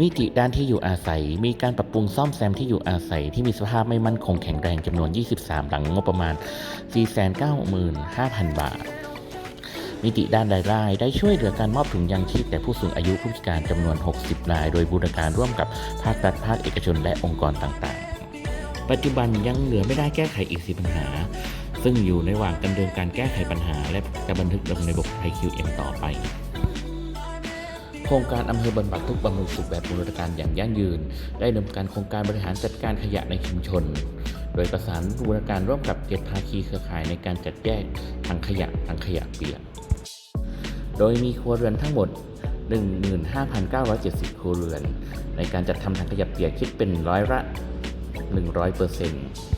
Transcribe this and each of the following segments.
มิติด้านที่อยู่อาศัย มีการปรับปรุงซ่อมแซมที่อยู่อาศัย ที่มีสภาพไม่มั่นคงแข็งแรงจำนวน 23 หลังงบประมาณ 495,000 บาท มิติด้านรายได้ได้ช่วยเหลือการมอบถุงยางชีพแก่ผู้สูงอายุผู้พิการจำนวน 60 ราย โดยบูรณาการร่วมกับภาครัฐภาคเอกชนและองค์กรต่างๆ ปัจจุบันยังเหลือไม่ได้แก้ไขอีกสิปัญหา ซึ่งอยู่ในระหว่างการดำเนินการแก้ไขปัญหา และจะบันทึกลงในระบบไทย QM ต่อไป โครงการอำเภอบรรบักทุกบำรุงสุขแบบบูรณาการอย่างยั่งยืน ได้ดำเนินการโครงการบริหารจัดการขยะในชุมชน โดยประสานบูรณาการร่วมกับเจ็ดภาคีเครือข่ายในการจัดแยกถังขยะถังขยะเปียก โดยมีครัวเรือนทั้งหมด 15,970 ครัวเรือน ในการจัดทำถังขยะเปียกคิดเป็นร้อยละ 100%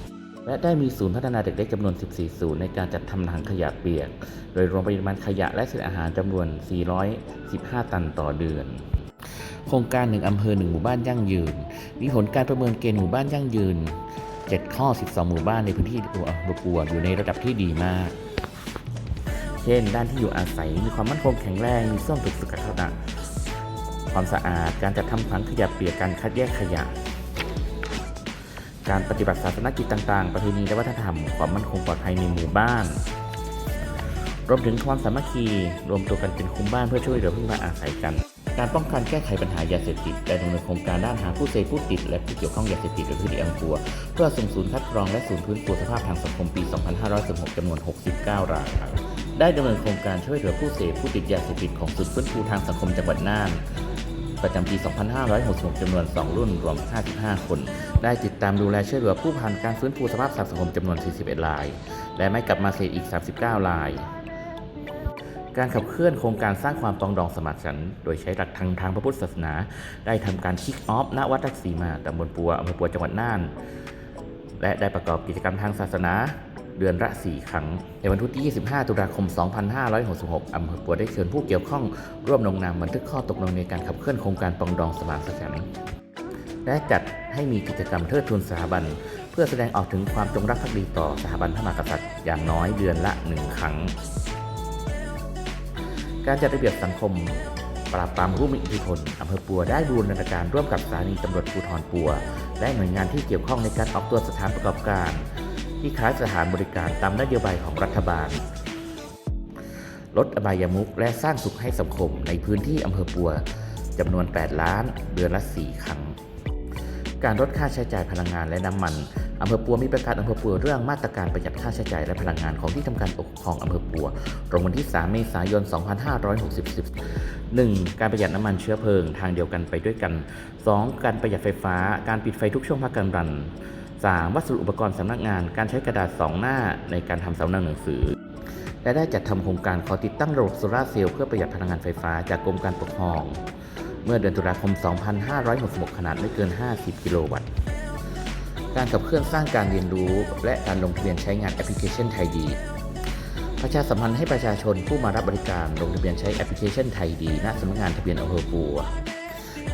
และได้มีศูนย์พัฒนาเด็กเล็กจำนวน 14 ศูนย์ในการจัดทำถังขยะเปียก โดยรวมปริมาณขยะและเศษอาหารจำนวน 415 ตันต่อเดือน โครงการหนึ่งอำเภอหนึ่งหมู่บ้านยั่งยืน มีผลการประเมินเกณฑ์หมู่บ้านยั่งยืน 7 ข้อ 12 หมู่บ้านในพื้นที่ตัวอำเภอปัวอยู่ในระดับที่ดีมาก เช่น ด้านที่อยู่อาศัย มีความมั่นคงแข็งแรง มีส้วมถูกสุขลักษณะ ความสะอาด การจัดทำถังขยะเปียก การคัดแยกขยะ การปฏิบัติศาสนกิจต่าง ๆ ประเพณีและวัฒนธรรม ความมั่นคงปลอดภัยในหมู่บ้าน รวมถึงความสามัคคี รวมตัวกันเป็นคุ้มบ้านเพื่อช่วยเหลือพึ่งพาอาศัยกัน การป้องกันแก้ไขปัญหายาเสพติดได้ดำเนินโครงการด้านหาผู้เสพผู้ติด และผู้เกี่ยวข้องยาเสพติดหรือคดีอังปัว เพื่อส่งศูนย์คัดกรองและศูนย์พื้นฟูสภาพทางสังคมปี 2516จำนวน 69 รายได้ดำเนินโครงการช่วยเหลือผู้เสพผู้ติดยาเสพติดของศูนย์ฟื้นฟูทางสังคมจังหวัดน่านประจำปี 2566จำนวน 2 รุ่น รวม 55 คน ได้ติดตามดูแลช่วยเหลือผู้ผ่านการฟื้นฟูสภาพสังคมจำนวน 41 ราย และไม่กลับมาเสพอีก 39 ราย การขับเคลื่อนโครงการสร้างความปองดองสมานฉันท์โดยใช้หลักทางทางพระพุทธศาสนา ได้ทำการคิกออฟณวัดทักษีมาตำบลปัวอำเภอปัวจังหวัดน่าน และได้ประกอบกิจกรรมทางศาสนาเดือนละ4ครั้ง ในวันที่ 25 ตุลาคม 2566 อำเภอปัวได้เชิญผู้เกี่ยวข้องร่วมลงนามบันทึกข้อตกลงในการขับเคลื่อนโครงการปองดองสมานฉันท์ และจัดให้มีกิจกรรมเทิดทูนสถาบัน เพื่อแสดงออกถึงความจงรักภักดีต่อสถาบันพระมหากษัตริย์อย่างน้อยเดือนละหนึ่งครั้ง การจัดระเบียบสังคมปราบปรามผู้มีอิทธิพลอำเภอปัวได้บูรณาการร่วมกับสถานีตำรวจภูธรปัว และหน่วยงานที่เกี่ยวข้องในการออกตัวสถานประกอบการ ที่ค้ายสถานบริการตามนโยบายของรัฐบาล ลดอบายมุขและสร้างสุขให้สังคมในพื้นที่อำเภอปัวจำนวน 8 ล้านเดือนละ 4 ครั้ง การลดค่าใช้จ่ายพลังงานและน้ำมันอำเภอปัวมีประกาศอำเภอปัวเรื่องมาตรการประหยัดค่าใช้จ่ายและพลังงานของที่ทำการปกครองอำเภอปัวตรงวันที่ 3 เมษายน 2560 1. การประหยัดน้ำมันเชื้อเพลิงทางเดียวกันไปด้วยกัน 2. การประหยัดไฟฟ้า การปิดไฟทุกช่วงพักการรัน 3. วัสดุอุปกรณ์สำนักงาน การใช้กระดาษ 2 หน้าในการทำสำเนาหนังสือ และได้จัดทำโครงการขอติดตั้งระบบโซลาร์เซลล์เพื่อประหยัดพลังงานไฟฟ้าจากกรมการปกครอง เมื่อเดือนตุลาคม 2566 ขนาดไม่เกิน 50 กิโลวัตต์ การขับเคลื่อนสร้างการเรียนรู้และการลงทะเบียนใช้งานแอปพลิเคชันไทยดี ประชาสัมพันธ์ให้ประชาชนผู้มารับบริการลงทะเบียนใช้แอปพลิเคชันไทยดีณสำนักงานทะเบียนอำเภอปัว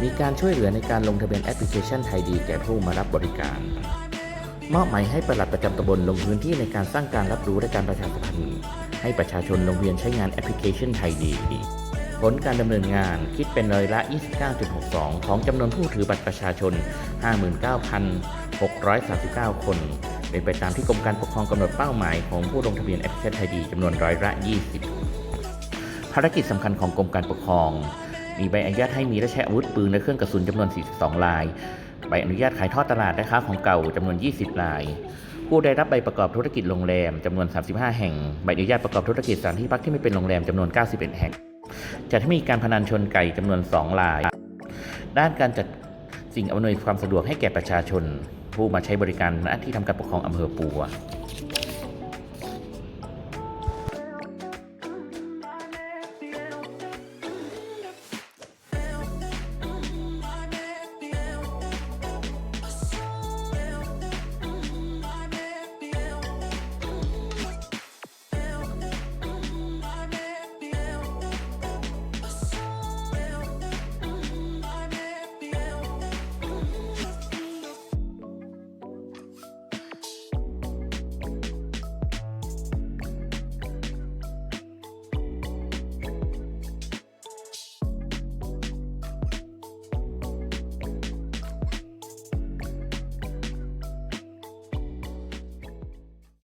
มีการช่วยเหลือในการลงทะเบียนแอปพลิเคชันไทยดีแก่ผู้มารับบริการมอบหมายให้ปลัดประจำตำบลลงพื้นที่ในการสร้างการรับรู้และการประชาสัมพันธ์ให้ประชาชนลงทะเบียนใช้งานแอปพลิเคชันไทยดี ลการดำเนินงานคิดเป็นร้อยละ 29.62 ของจำนวนผู้ถือบัตรประชาชน 59,639 คน เป็นไปตามที่กรมการปกครองกำหนดเป้าหมายของผู้ลงทะเบียนแอปพลิเคชันไทยดีจำนวนร้อยละ 20 ภารกิจสำคัญของกรมการปกครอง มีใบอนุญาตให้มีและใช้อาวุธปืนและเครื่องกระสุนจำนวน 42 ลาย ใบอนุญาตขายทอดตลาดและค้าของเก่าจำนวน 20 ลายผู้ได้รับใบประกอบธุรกิจโรงแรมจำนวน 35 แห่ง ใบอนุญาตประกอบธุรกิจสถานที่พักที่ไม่เป็นโรงแรมจำนวน 91 แห่ง จัดให้มีการพนันชนไก่จำนวน 2 ลาย ด้านการจัดสิ่งอำนวยความสะดวกให้แก่ประชาชน ผู้มาใช้บริการณที่ทำการปกครองอำเภอปัว